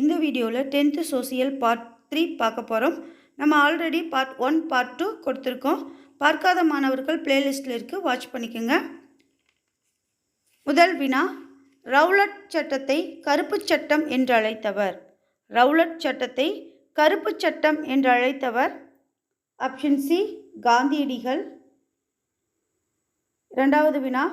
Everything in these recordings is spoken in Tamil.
இந்த வீடியோவில் டென்த்து சோசியல் பார்ட் த்ரீ பார்க்க போகிறோம் நம்ம already part one part two கொடுத்துருக்கோம். பார்க்காத மாணவர்கள் பிளேலிஸ்டில் இருக்குது வாட்ச் பண்ணிக்கோங்க. முதல் வினா ரவுலட் சட்டத்தை கருப்புச் சட்டம் என்று அழைத்தவர். ரவுலட் சட்டத்தை கருப்புச் சட்டம் என்று அழைத்தவர். ஆப்ஷன் சி காந்தியடிகள். இரண்டாவது வினா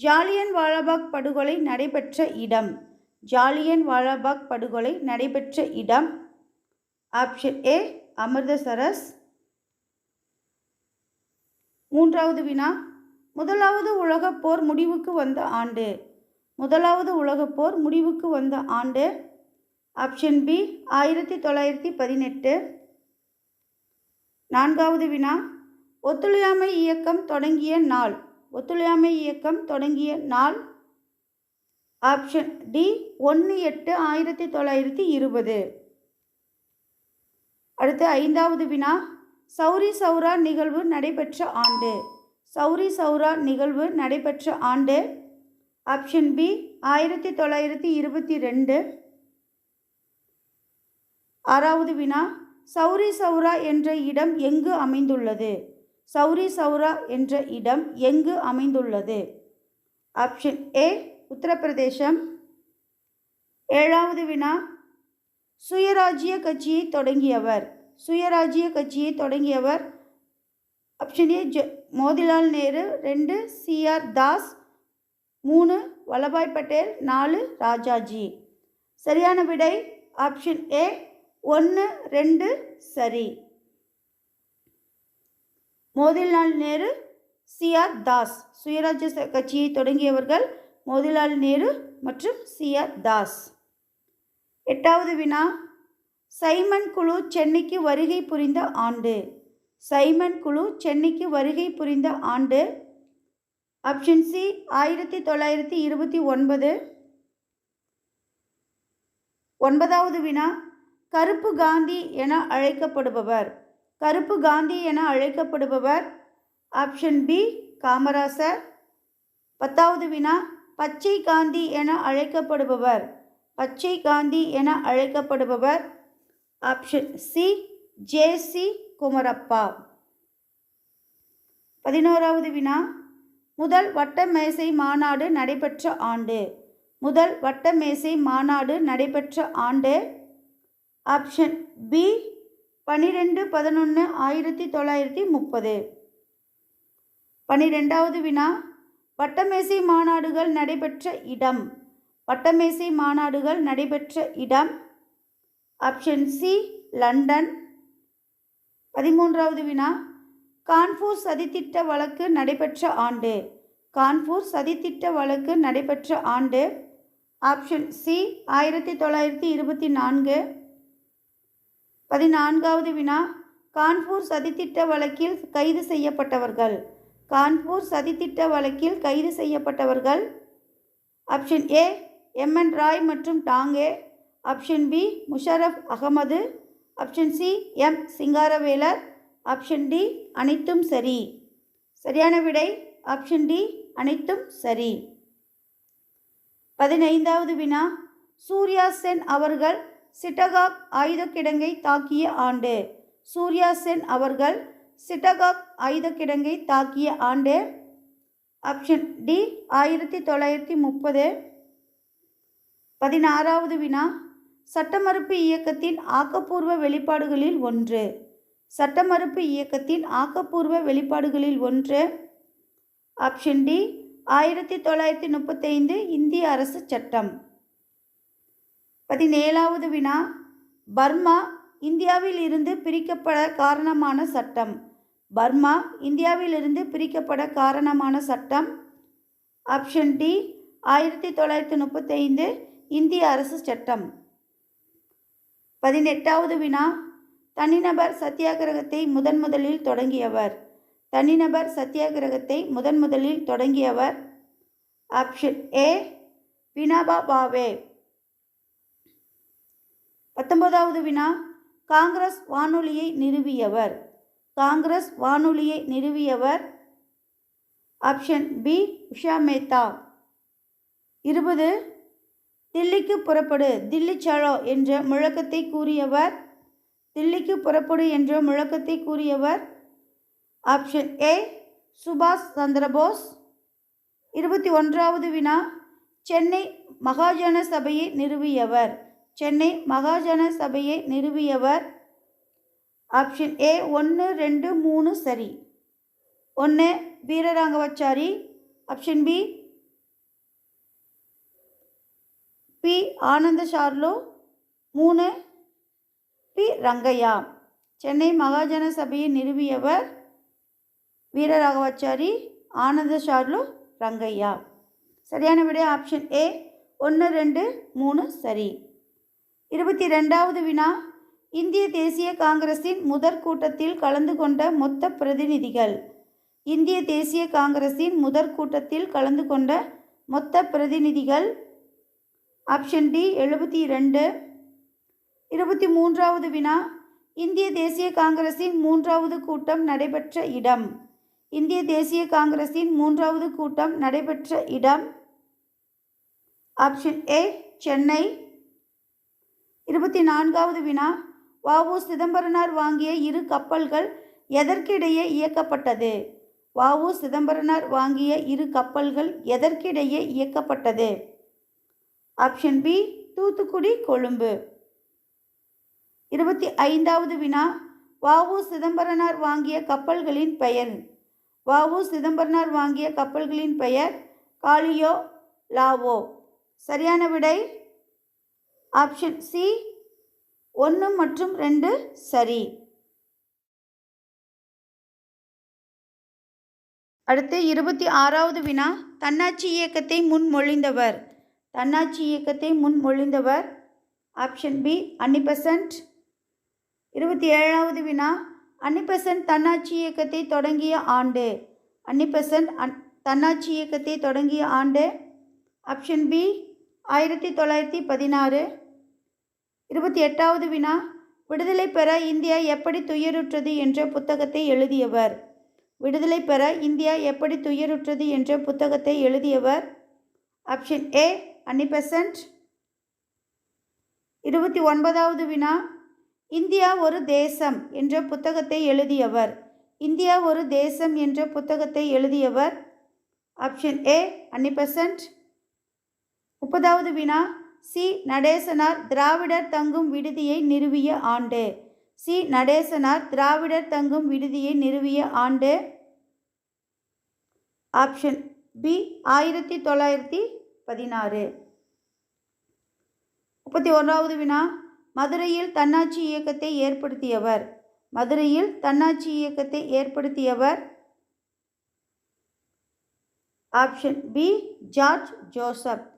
ஜாலியன் வாலாபாக் படுகொலை நடைபெற்ற இடம். ஜாலியன் வாலாபாக் படுகொலை நடைபெற்ற இடம். Option A Amritsar. மூன்றாவது வினா. முதலாவது உலகப் போர் முடிவுக்கு வந்த ஆண்டு. முதலாவது உலகப் போர் முடிவுக்கு வந்த ஆண்டு. ஆப்ஷன் பி ஆயிரத்தி தொள்ளாயிரத்தி பதினெட்டு. நான்காவது வினா. ஒத்துழையாமை இயக்கம் தொடங்கிய நாள். ஒத்துழையாமை இயக்கம் தொடங்கிய நாள். ஆப்ஷன் டி ஒன்று எட்டு ஆயிரத்தி தொள்ளாயிரத்தி இருபது. அடுத்து ஐந்தாவது வினா சௌரி சௌரா நிகழ்வு நடைபெற்ற ஆண்டு. சௌரி சௌரா நிகழ்வு நடைபெற்ற ஆண்டு. ஆப்ஷன் பி ஆயிரத்தி தொள்ளாயிரத்தி இருபத்தி ரெண்டு. ஆறாவது வினா சௌரி சௌரா என்ற இடம் எங்கு அமைந்துள்ளது? சௌரி சௌரா என்ற இடம் எங்கு அமைந்துள்ளது? Option A Uttar Pradesh. ஏழாவது வினா. சுயராஜ்ய கட்சியை தொடங்கியவர். சுயராஜ்ய கட்சியை தொடங்கியவர் ஆப்ஷன் ஏ ஜ மோதிலால் நேரு ரெண்டு சிஆர் தாஸ் மூணு வல்லபாய் பட்டேல் நாலு ராஜாஜி. சரியான விடை ஆப்ஷன் ஏ ஒன்று ரெண்டு சரி. மோதிலால் நேரு சிஆர் தாஸ். சுயராஜ்ய கட்சியை தொடங்கியவர்கள் மோதிலால் நேரு மற்றும் சிஆர் தாஸ். எட்டாவது வினா. சைமன் குழு சென்னைக்கு வருகை புரிந்த ஆண்டு. சைமன் குழு சென்னைக்கு வருகை புரிந்த ஆண்டு. ஆப்ஷன் சி ஆயிரத்தி தொள்ளாயிரத்தி இருபத்தி ஒன்பது. ஒன்பதாவது வினா. கருப்பு காந்தி என அழைக்கப்படுபவர். கருப்பு காந்தி என அழைக்கப்படுபவர். Option B Kamarajar. பத்தாவது வினா. பச்சை காந்தி என அழைக்கப்படுபவர். பச்சை காந்தி என அழைக்கப்படுபவர் ஆப்ஷன் சி ஜேசி குமரப்பா. பதினோராவது வினா. முதல் வட்டமேசை மாநாடு நடைபெற்ற ஆண்டு. முதல் வட்டமேசை மாநாடு நடைபெற்ற ஆண்டு ஆப்ஷன் பி பன்னிரெண்டு பதினொன்று ஆயிரத்தி தொள்ளாயிரத்தி முப்பது. பன்னிரெண்டாவது வினா. பட்டமேசை மாநாடுகள் நடைபெற்ற இடம். பட்டமேசை மாநாடுகள் நடைபெற்ற இடம். Option C London. பதிமூன்றாவது வினா. கான்பூர் சதித்திட்ட வழக்கு நடைபெற்ற ஆண்டு. கான்பூர் சதித்திட்ட வழக்கு நடைபெற்ற ஆண்டு. ஆப்ஷன் சி ஆயிரத்தி தொள்ளாயிரத்தி இருபத்தி நான்கு. பதினான்காவது வினா. கான்பூர் சதித்திட்ட வழக்கில் கைது செய்யப்பட்டவர்கள். கான்பூர் சதித்திட்ட வழக்கில் கைது செய்யப்பட்டவர்கள் ஆப்ஷன் ஏ எம்என் ராய் மற்றும் Dange option B Muzaffar Ahmad. Option C M Singaravelar. Option D அனைத்தும் சரி. சரியான விடை ஆப்ஷன் டி அனைத்தும் சரி. பதினைந்தாவது வினா. சூர்யா சென் அவர்கள் சிட்டகாக் ஆயுதக்கிடங்கை தாக்கிய ஆண்டு. சூர்யா சென் அவர்கள் சிட்டகாக் ஆயுதக் கிடங்கை தாக்கிய ஆண்டு ஆப்ஷன் டி ஆயிரத்தி தொள்ளாயிரத்தி முப்பது. பதினாறாவது வினா. சட்டமறுப்பு இயக்கத்தின் ஆக்கப்பூர்வ வெளிப்பாடுகளில் ஒன்று. சட்டமறுப்பு இயக்கத்தின் ஆக்கப்பூர்வ வெளிப்பாடுகளில் ஒன்று. ஆப்ஷன் டி ஆயிரத்தி தொள்ளாயிரத்தி முப்பத்தைந்து இந்திய அரசு சட்டம். பதினேழாவது வினா. பர்மா இந்தியாவில் இருந்து பிரிக்கப்பட காரணமான சட்டம். பர்மா இந்தியாவிலிருந்து பிரிக்கப்பட காரணமான சட்டம். ஆப்ஷன் டி ஆயிரத்தி தொள்ளாயிரத்தி முப்பத்தைந்து இந்திய அரசு சட்டம். பதினெட்டாவது வினா. தனிநபர் சத்தியாகிரகத்தை முதன் முதலில் தொடங்கியவர். தனிநபர் சத்தியாகிரகத்தை முதன் முதலில் தொடங்கியவர். ஆப்ஷன் ஏ வினாபா பாவே. பத்தொன்பதாவது வினா. காங்கிரஸ் வானொலியை நிறுவியவர். காங்கிரஸ் வானொலியை நிறுவியவர் ஆப்ஷன் பி உஷா மேத்தா. இருபது தில்லிக்கு புறப்படு தில்லி சலோ என்ற முழக்கத்தை கூறியவர் தில்லிக்கு புறப்படு என்ற முழக்கத்தை கூறியவர் ஆப்ஷன் ஏ சுபாஷ் சந்திரபோஸ் இருபத்தி ஒன்றாவது வினா சென்னை மகாஜன சபையை நிறுவியவர் சென்னை மகாஜன சபையை நிறுவியவர் ஆப்ஷன் ஏ ஒன்று ரெண்டு மூணு சரி. ஒன்று வீரராங்கவாச்சாரி ஆப்ஷன் பி பி ஆனந்த ஷார்லோ மூணு பி ரங்கையா. சென்னை மகாஜன சபையை நிறுவியவர் வீரராகவாச்சாரி ஆனந்த ஷார்லு ரங்கையா. சரியான விடை ஆப்ஷன் ஏ ஒன்று ரெண்டு மூணு சரி. இருபத்தி ரெண்டாவது வினா. இந்திய தேசிய காங்கிரஸின் முதற் கூட்டத்தில் கலந்து கொண்ட மொத்த பிரதிநிதிகள். இந்திய தேசிய காங்கிரஸின் முதற் கூட்டத்தில் கலந்து கொண்ட மொத்த பிரதிநிதிகள். ஆப்ஷன் டி எழுபத்தி ரெண்டு இருபத்தி மூன்றாவது வினா. இந்திய தேசிய காங்கிரஸின் மூன்றாவது கூட்டம் நடைபெற்ற இடம். இந்திய தேசிய காங்கிரஸின் மூன்றாவது கூட்டம் நடைபெற்ற இடம். Option A Chennai. இருபத்தி நான்காவது வினா. வவு சிதம்பரனார் வாங்கிய இரு கப்பல்கள் எதற்கிடையே இயக்கப்பட்டது? வவு சிதம்பரனார் வாங்கிய இரு கப்பல்கள் எதற்கிடையே இயக்கப்பட்டது? Option B Thoothukudi Colombo. இருபத்தி ஐந்தாவது வினா. வவு சிதம்பரனார் வாங்கிய கப்பல்களின் பெயர். வவு சிதம்பரனார் வாங்கிய கப்பல்களின் பெயர் காலியோ லாவோ. சரியான விடை? ஆப்ஷன் சி ஒன்று மற்றும் ரெண்டு சரி. அடுத்து இருபத்தி ஆறாவது வினா. தன்னாட்சி இயக்கத்தை முன்மொழிந்தவர் தன்னாட்சி இயக்கத்தை முன்மொழிந்தவர் ஆப்ஷன் பி அன்னிபெசன்ட் இருபத்தி ஏழாவது வினா. அன்னிபெசன்ட் தன்னாட்சி இயக்கத்தை தொடங்கிய ஆண்டு. அன்னிபெசன்ட் அன் தன்னாட்சி இயக்கத்தை தொடங்கிய ஆண்டு. ஆப்ஷன் பி ஆயிரத்தி தொள்ளாயிரத்தி பதினாறு. இருபத்தி எட்டாவது வினா விடுதலை பெற இந்தியா எப்படி துயருற்றது என்ற புத்தகத்தை எழுதியவர்? விடுதலை பெற இந்தியா எப்படி துயருற்றது என்ற புத்தகத்தை எழுதியவர்? ஆப்ஷன் ஏ அன்னிபெசன்ட் இருபத்தி ஒன்பதாவது வினா இந்தியா ஒரு தேசம் என்ற புத்தகத்தை எழுதியவர். இந்தியா ஒரு தேசம் என்ற புத்தகத்தை எழுதியவர். ஆப்ஷன் ஏ அன்னிபெசன்ட் முப்பதாவது வினா சி. நடேசனார் திராவிடர் தங்கும் விடுதியை நிறுவிய ஆண்டு. சி. நடேசனார் திராவிடர் தங்கும் விடுதியை நிறுவிய ஆண்டு. Option B. ஆயிரத்தி தொள்ளாயிரத்தி பதினாறு. முப்பத்தி ஒன்றாவது வினா. மதுரையில் தன்னாட்சி இயக்கத்தை ஏற்படுத்தியவர். மதுரையில் தன்னாட்சி இயக்கத்தை ஏற்படுத்தியவர். Option B. ஜார்ஜ் ஜோசப்.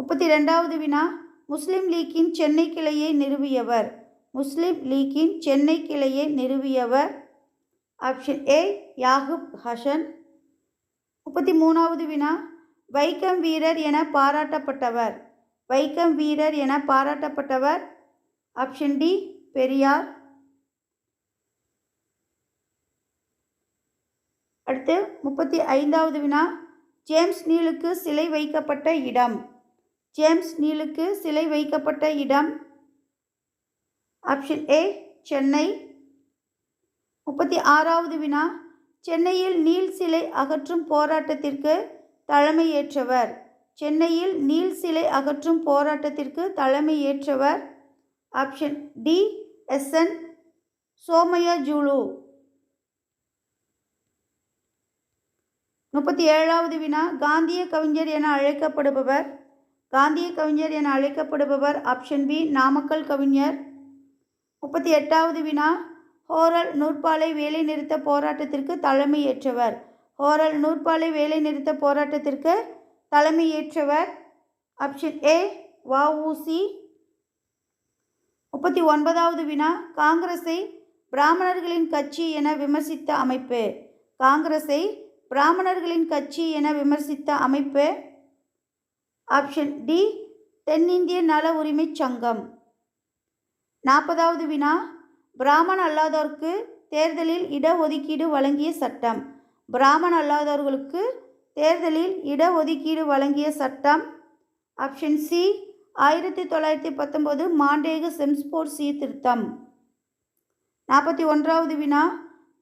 முப்பத்தி ரெண்டாவது வினா. முஸ்லீம் லீக்கின் சென்னை கிளையை நிறுவியவர். முஸ்லீம் லீக்கின் சென்னை கிளையை நிறுவியவர். Option A Yakub Hasan. முப்பத்தி மூணாவது வினா. வைக்கம் வீரர் என பாராட்டப்பட்டவர். வைக்கம் வீரர் என பாராட்டப்பட்டவர். Option D Periyar. அடுத்து முப்பத்தி ஐந்தாவது வினா. ஜேம்ஸ் நீலுக்கு சிலை வைக்கப்பட்ட இடம். ஜேம்ஸ் நீலுக்கு சிலை வைக்கப்பட்ட இடம். Option A Chennai. முப்பத்தி ஆறாவது வினா. சென்னையில் நீல் சிலை அகற்றும் போராட்டத்திற்கு தலைமையேற்றவர். சென்னையில் நீல் சிலை அகற்றும் போராட்டத்திற்கு தலைமையேற்றவர். Option D S. N. Somayajulu. முப்பத்தி ஏழாவது வினா. காந்திய கவிஞர் என அழைக்கப்படுபவர். காந்திய கவிஞர் என அழைக்கப்படுபவர் ஆப்ஷன் பி நாமக்கல் கவிஞர். முப்பத்தி எட்டாவது வினா ஹோரல் நூற்பாலை வேலைநிறுத்த போராட்டத்திற்கு தலைமையேற்றவர். ஹோரல் நூற்பாலை வேலைநிறுத்த போராட்டத்திற்கு தலைமையேற்றவர். Option A VOC. முப்பத்தி ஒன்பதாவது வினா காங்கிரஸை பிராமணர்களின் கட்சி என விமர்சித்த அமைப்பு. காங்கிரஸை பிராமணர்களின் கட்சி என விமர்சித்த அமைப்பு. ஆப்ஷன் டி தென்னிந்திய நல உரிமை சங்கம். நாற்பதாவது வினா பிராமன் அல்லாதோருக்கு தேர்தலில் இடஒதுக்கீடு வழங்கிய சட்டம். பிராமன் அல்லாதவர்களுக்கு தேர்தலில் இடஒதுக்கீடு வழங்கிய சட்டம். ஆப்ஷன் சி ஆயிரத்தி தொள்ளாயிரத்தி பத்தொம்போது மாண்டேக செம்ஸ்போர்ட் சீர்திருத்தம் நாற்பத்தி ஒன்றாவது வினா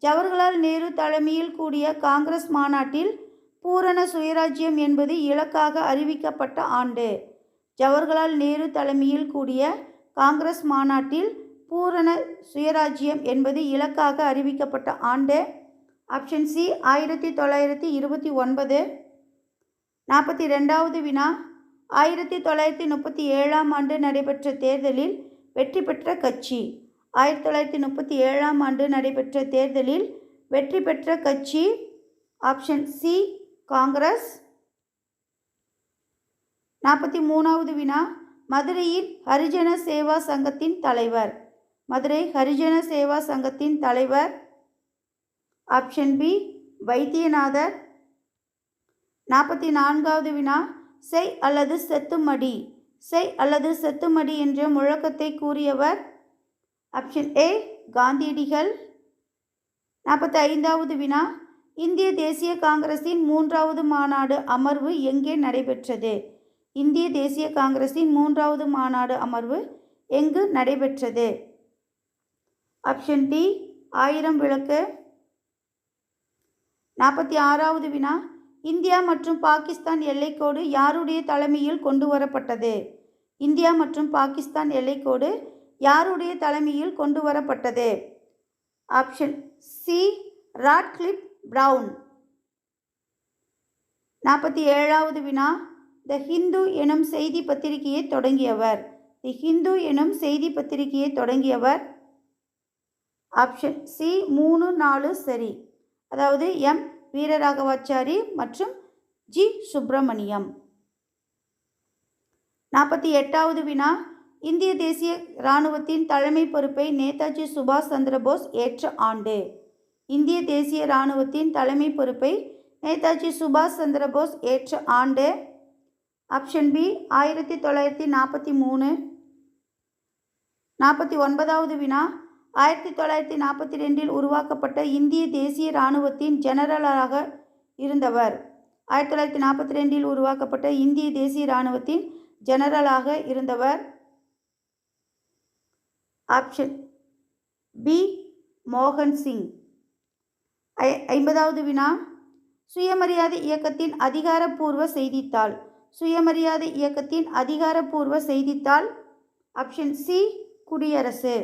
ஜவஹர்லால் நேரு தலைமையில் கூடிய காங்கிரஸ் மாநாட்டில் பூரண சுயராஜ்யம் என்பது இலக்காக அறிவிக்கப்பட்ட ஆண்டு. ஜவஹர்லால் நேரு தலைமையில் கூடிய காங்கிரஸ் மாநாட்டில் பூரண சுயராஜ்யம் என்பது இலக்காக அறிவிக்கப்பட்ட ஆண்டு. ஆப்ஷன் சி ஆயிரத்தி தொள்ளாயிரத்தி இருபத்தி ஒன்பது. நாற்பத்தி ரெண்டாவது வினா. ஆயிரத்தி தொள்ளாயிரத்தி முப்பத்தி ஏழாம் ஆண்டு நடைபெற்ற தேர்தலில் வெற்றி பெற்ற கட்சி. ஆயிரத்தி தொள்ளாயிரத்தி முப்பத்தி ஏழாம் ஆண்டு நடைபெற்ற தேர்தலில் வெற்றி பெற்ற கட்சி. Option C Congress. நாற்பத்தி மூணாவது வினா. மதுரையில் ஹரிஜன சேவா சங்கத்தின் தலைவர். மதுரை ஹரிஜன சேவா சங்கத்தின் தலைவர். Option B. வைத்தியநாதர். நாற்பத்தி நான்காவது வினா. செய் அல்லது செத்துமடி. செய் அல்லது செத்துமடி என்ற முழக்கத்தை கூறியவர். Option A. காந்தியடிகள். நாற்பத்தி ஐந்தாவது வினா. இந்திய தேசிய காங்கிரசின் மூன்றாவது மாநாடு அமர்வு எங்கே நடைபெற்றது? இந்திய தேசிய காங்கிரசின் மூன்றாவது மாநாடு அமர்வு எங்கு நடைபெற்றது? ஆப்ஷன் டி ஆயிரம் விளக்கு. நாற்பத்தி ஆறாவது வினா. இந்தியா மற்றும் பாகிஸ்தான் எல்லைக்கோடு யாருடைய தலைமையில் கொண்டு வரப்பட்டது? இந்தியா மற்றும் பாகிஸ்தான் எல்லைக்கோடு யாருடைய தலைமையில் கொண்டு வரப்பட்டது? ஆப்ஷன் சி ராட்கிளிப் ப்ரவுன் நாற்பத்தி ஏழாவது வினா. த ஹிந்து எனும் செய்தி பத்திரிகையை தொடங்கியவர் தி ஹிந்து எனும் செய்தி பத்திரிகையை தொடங்கியவர் ஆப்ஷன் சி மூணு நாலு சரி. அதாவது எம் வீரராகவாச்சாரி மற்றும் ஜி சுப்பிரமணியம். நாற்பத்தி எட்டாவது வினா. இந்திய தேசிய இராணுவத்தின் தலைமை பொறுப்பை நேதாஜி சுபாஷ் சந்திரபோஸ் ஏற்ற ஆண்டு. இந்திய தேசிய இராணுவத்தின் தலைமை பொறுப்பை நேதாஜி சுபாஷ் சந்திரபோஸ் ஏற்ற ஆண்டு. ஆப்ஷன் பி ஆயிரத்தி தொள்ளாயிரத்தி நாற்பத்தி மூணு. நாற்பத்தி ஒன்பதாவது வினா ஆயிரத்தி தொள்ளாயிரத்தி நாற்பத்தி ரெண்டில் உருவாக்கப்பட்ட இந்திய தேசிய இராணுவத்தின் ஜெனரலாக இருந்தவர். ஆயிரத்தி தொள்ளாயிரத்தி நாற்பத்தி ரெண்டில் உருவாக்கப்பட்ட இந்திய தேசிய இராணுவத்தின் ஜெனரலாக இருந்தவர். ஆப்ஷன் பி மோகன் சிங். ஐ ஐம்பதாவது வினா. சுயமரியாதை இயக்கத்தின் அதிகாரப்பூர்வ செய்தித்தாள். சுயமரியாதை இயக்கத்தின் அதிகாரப்பூர்வ செய்தித்தாள். ஆப்ஷன் சி குடியரசு.